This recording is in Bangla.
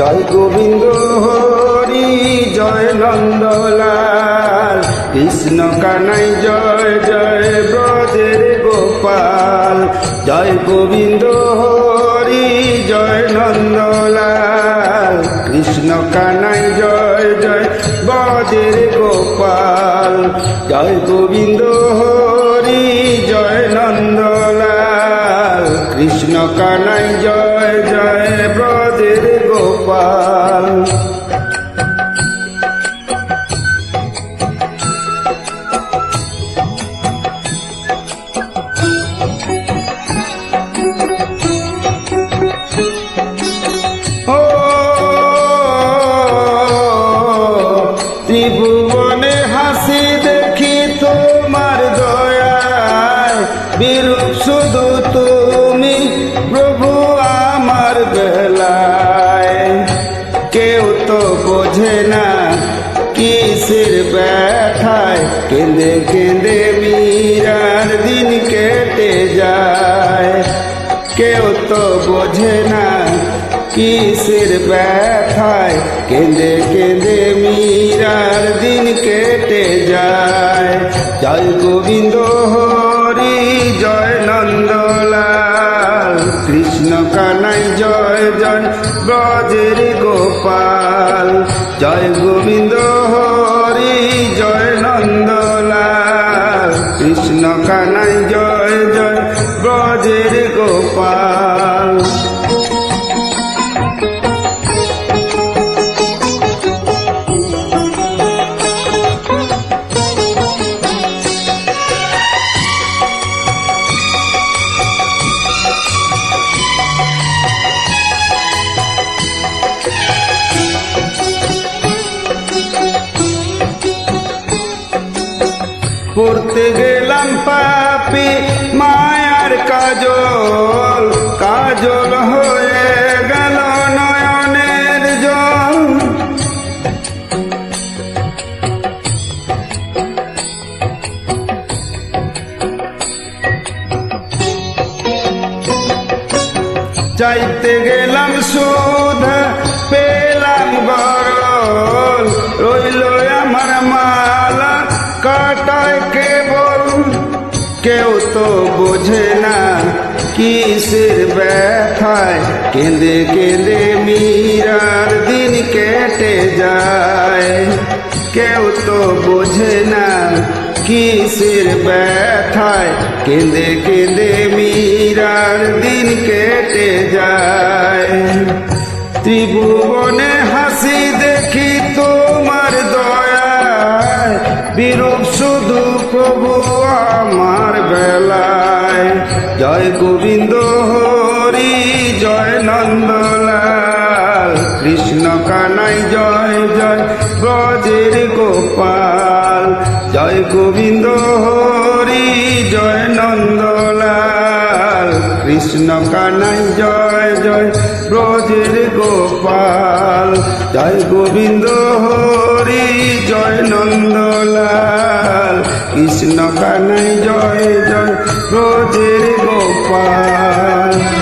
জয় গোবিন্দ হরি, জয় নন্দলাল। কৃষ্ণ কানাই, জয় জয় ব্রজের গোপাল। জয় গোবিন্দ হরি, জয় নন্দলাল। কৃষ্ণ কানাই, জয় জয় ব্রজের গোপাল। জয় গোবিন্দ হরি, জয় নন্দলাল। কৃষ্ণ কানাই, জয় কিসের ব্যথায় কেঁদে কেঁদে মীরার দিন কেটে যায়। কেউ তো বোঝে না কিসের ব্যথায় কেঁদে কেঁদে মীরার দিন কেটে যায়। জয় গোবিন্দ হরি, জয় নন্দলাল, কৃষ্ণ কানাই, জয় জয় ব্রজের গোপাল। জয় গোবিন্দ কানাই জয় জয় ব্রজের গোপাল পড়তে গেলাম পাপি মায়ার কাজল কাজল হয়ে গেল নয়নের জল। চাইতে গেলাম সুধ পেলাম কেউ তো বোঝে না কিসের ব্যথায়। কেঁদে কেঁদে মীরার দিন কেটে যায়। কেউ তো বোঝে না কিসের ব্যথায়। কেঁদে কেঁদে মীরার দিন কেটে যায়। ত্রিভুবনে হাসি দেখি তোমার দয়ায়। বিরূপ শুধু প্রভু আমার বেলায়। জয় গোবিন্দ হরি, জয় নন্দলাল। কৃষ্ণ কানাই, জয় জয় ব্রজের গোপাল। জয় গোবিন্দ হরি, জয় নন্দলাল। কৃষ্ণ কানাই, জয় জয় ব্রজের গোপাল। জয় গোবিন্দ হরি, জয় নন্দলাল। কৃষ্ণ কানাই জয় জয় ব্রজের গোপাল।